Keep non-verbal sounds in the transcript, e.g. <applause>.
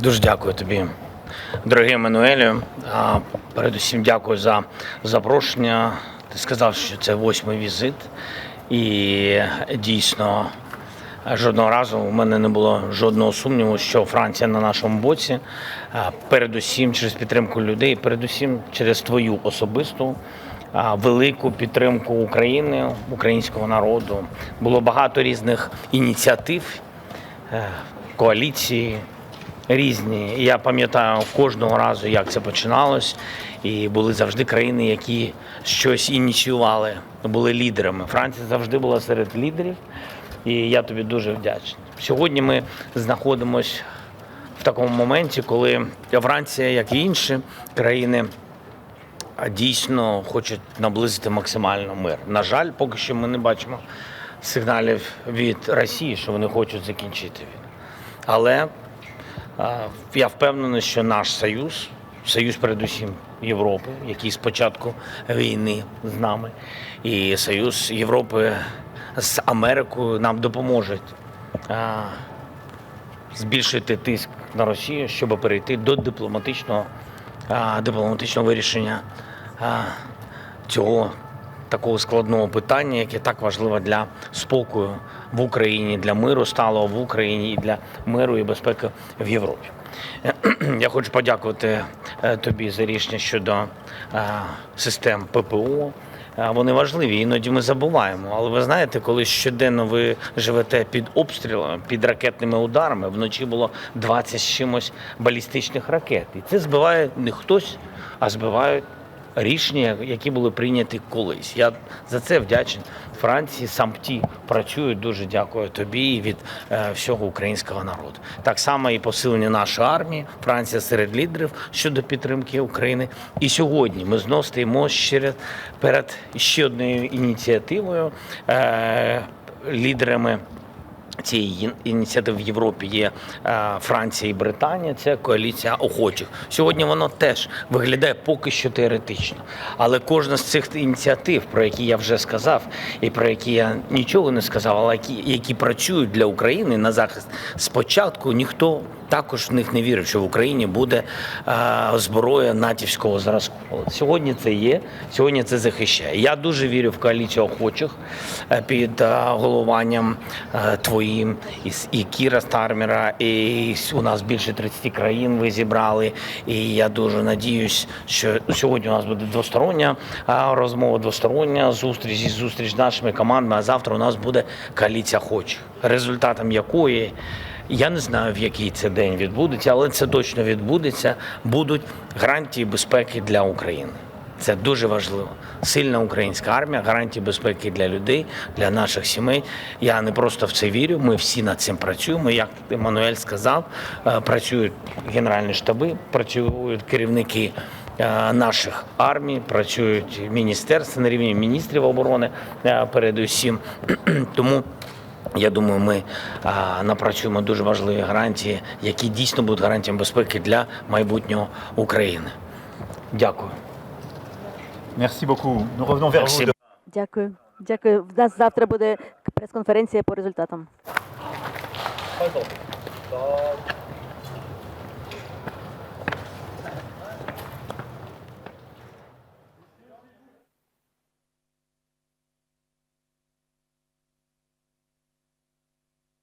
Дуже дякую тобі, дорогий Еммануелю. Передусім дякую за запрошення. Ти сказав, що це восьмий візит, і дійсно жодного разу у мене не було жодного сумніву, що Франція на нашому боці. Передусім через підтримку людей, передусім через твою особисту. Велику підтримку України, українського народу було багато різних ініціатив, е, коаліції, різні. Я пам'ятаю кожного разу, як це починалось. І були завжди країни, які щось ініціювали, були лідерами. Франція завжди була серед лідерів, і я тобі дуже вдячний. Сьогодні ми знаходимося в такому моменті, коли Франція, як і інші країни, дійсно хочуть наблизити максимально мир. На жаль, поки що ми не бачимо сигналів від Росії, що вони хочуть закінчити війну. Але я впевнений, що наш союз, союз передусім Європи, який з початку війни з нами, і союз Європи з Америкою нам допоможуть збільшити тиск на Росію, щоб перейти до дипломатичного, дипломатичного вирішення цього такого складного питання, яке так важливо для спокою в Україні, для миру сталого в Україні і для миру і безпеки в Європі. <clears throat> Я хочу подякувати е, тобі за рішення щодо е, систем ППО. Е, Вони важливі, іноді ми забуваємо. Але ви знаєте, коли щоденно ви живете під обстрілами, під ракетними ударами, вночі було 20 з чимось балістичних ракет. І це збиває не хтось, а збивають рішення, які були прийняті колись. Я за це вдячний Франції. Сам ті працюють. Дуже дякую тобі і від е, всього українського народу. Так само і посилення нашої армії. Франція серед лідерів щодо підтримки України. І сьогодні ми знов ще перед ще однією ініціативою. Е, лідерами цієї ініціативи в Європі є е, Франція і Британія. Це коаліція охочих. Сьогодні воно теж виглядає поки що теоретично. Але кожна з цих ініціатив, про які я вже сказав, і про які я нічого не сказав, але які, які працюють для України на захист, спочатку ніхто також в них не вірив, що в Україні буде е, зброя натівського зразку. Сьогодні це є, сьогодні це захищає. Я дуже вірю в коаліцію охочих е, під головуванням е, твоїм і, і Кіра Стармера, і у нас більше 30 країн ви зібрали. І я дуже надіюсь, що сьогодні у нас буде двостороння розмова, двостороння зустріч і зустріч з нашими командами. А завтра у нас буде коаліція охочих, результатом якої. Я не знаю, в який це день відбудеться, але це точно відбудеться. Будуть гарантії безпеки для України. Це дуже важливо. Сильна українська армія, гарантії безпеки для людей, для наших сімей. Я не просто в це вірю. Ми всі над цим працюємо. Як Еммануель сказав, е, працюють генеральні штаби, працюють керівники е, наших армій, працюють міністерства на рівні міністрів оборони е, передусім. <clears throat> Тому я думаю, ми напрацюємо дуже важливі гарантії, які дійсно будуть гарантіями безпеки для майбутнього України. Дякую. Merci beaucoup. Nous revenons vers Merci. vous. Дякую. Дякую. В нас завтра буде прес-конференція по результатам. demain.